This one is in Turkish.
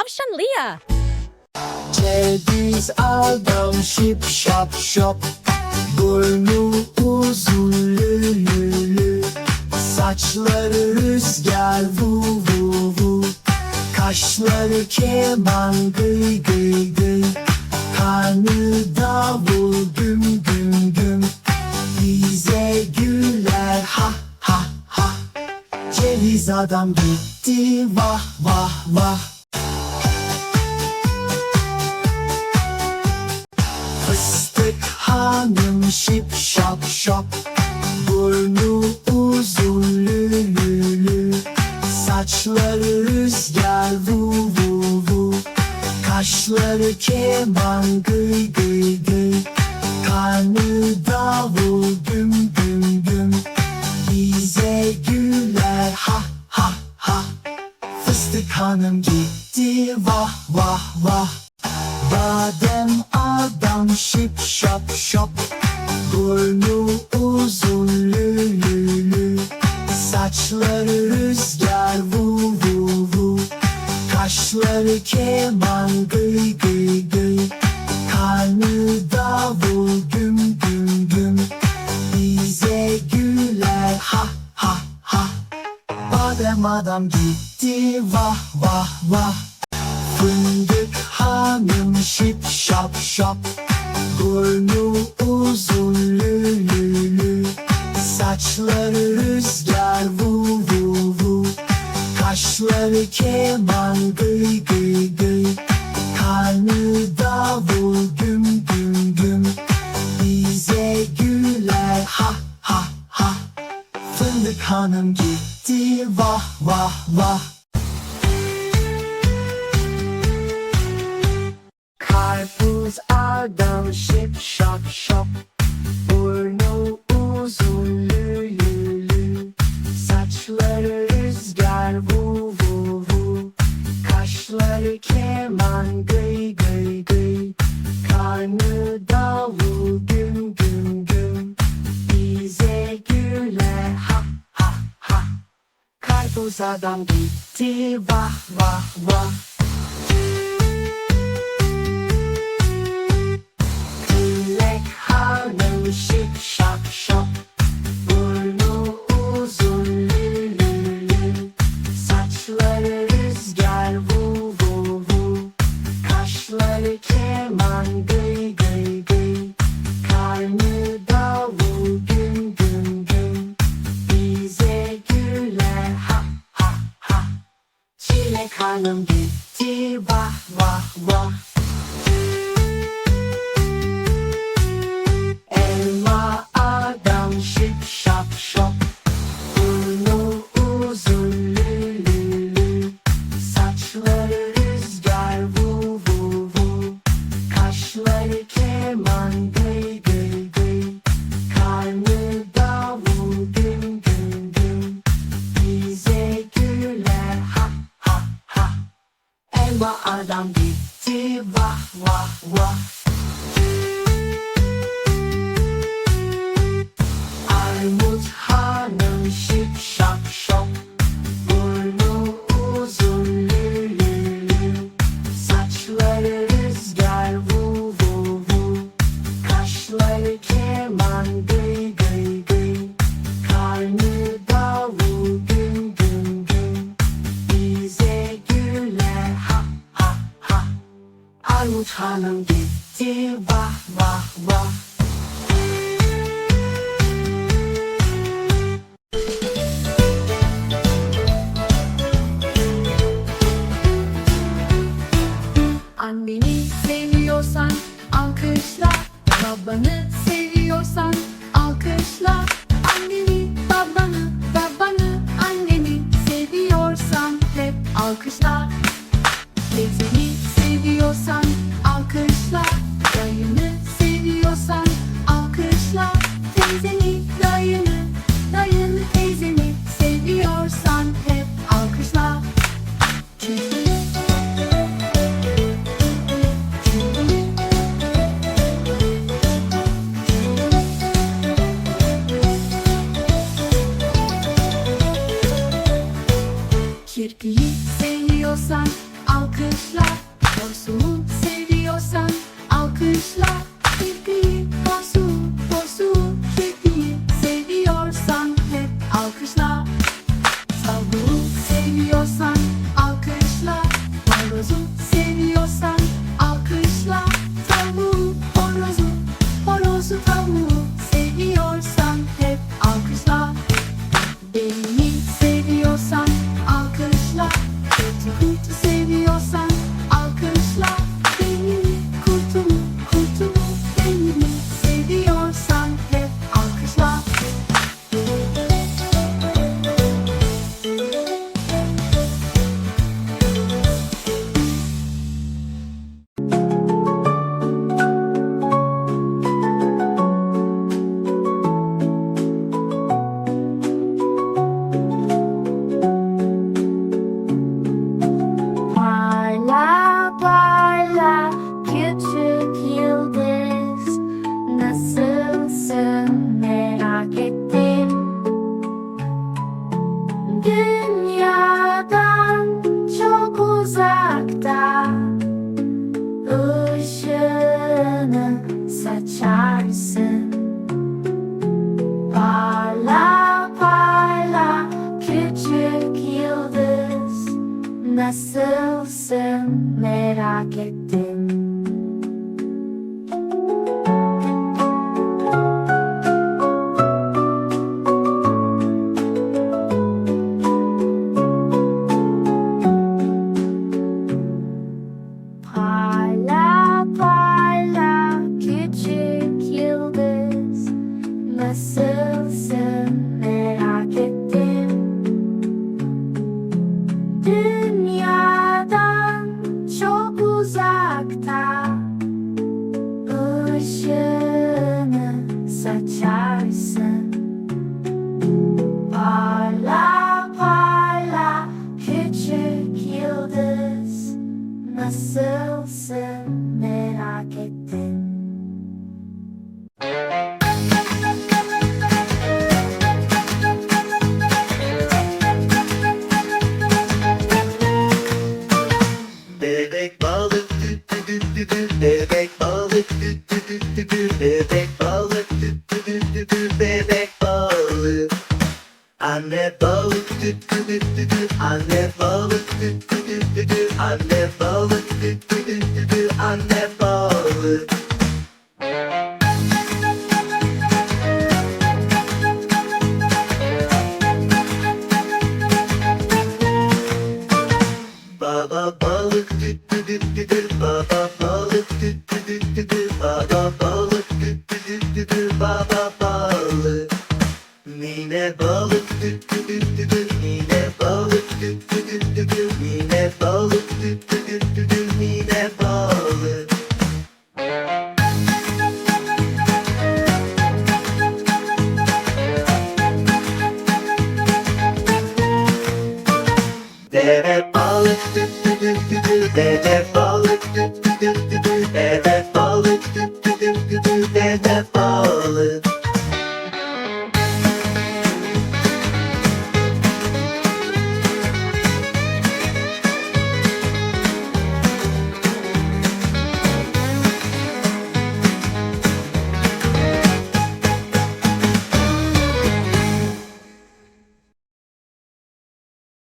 tavşan Lia. Ceviz adam şip şap şop. Burnu uzun lülülü. Saçları rüzgar vu vu vu. Kaşları keman gıy gıy gıy. Karnı davul güm güm güm. Bize güler ha ha ha. Ceviz adam gitti vah vah vah şip şap şop Burnu uzun lülülü. Saçları rüzgar vu vu vu. Kaşları keman gıy gıy gıy. Karnı davul güm güm güm. Bize güler ha ha ha. Fıstık hanım gitti vah vah vah. Badem adam şip şap şop Burnu uzun lülülü Saçları rüzgar vu vu vu. Kaşları keman gıy gıy gıy Karnı davul güm güm güm. Bize güler ha ha ha. Badem adam gitti vah vah vah. Fındık hanım şip şap şop Burnu uzun Saçları rüzgar vu Kaşları keman gıy gıy davul güm güm güm. Bize güler ha ha ha. Fındık hanım gitti vah vah vah Karpuz adam şip şap şop. Burnu uzun lülülü. Saçları rüzgar vu vu vu. Kaşları keman gıy gıy gıy. Karnı davul güm güm güm. Bize güler ha ha ha. Karpuz adam gitti vah vah vah Kaşları keman gıy smoke Nasılsın? Merak ettim balık tü tü Bebek balık Bebek balık Anne balık Anne balık Anne balık Mine balık tü tü tü tü tü Mine balık tü tü tü tü tü Mine balık Mine balık Deve balık Deve balık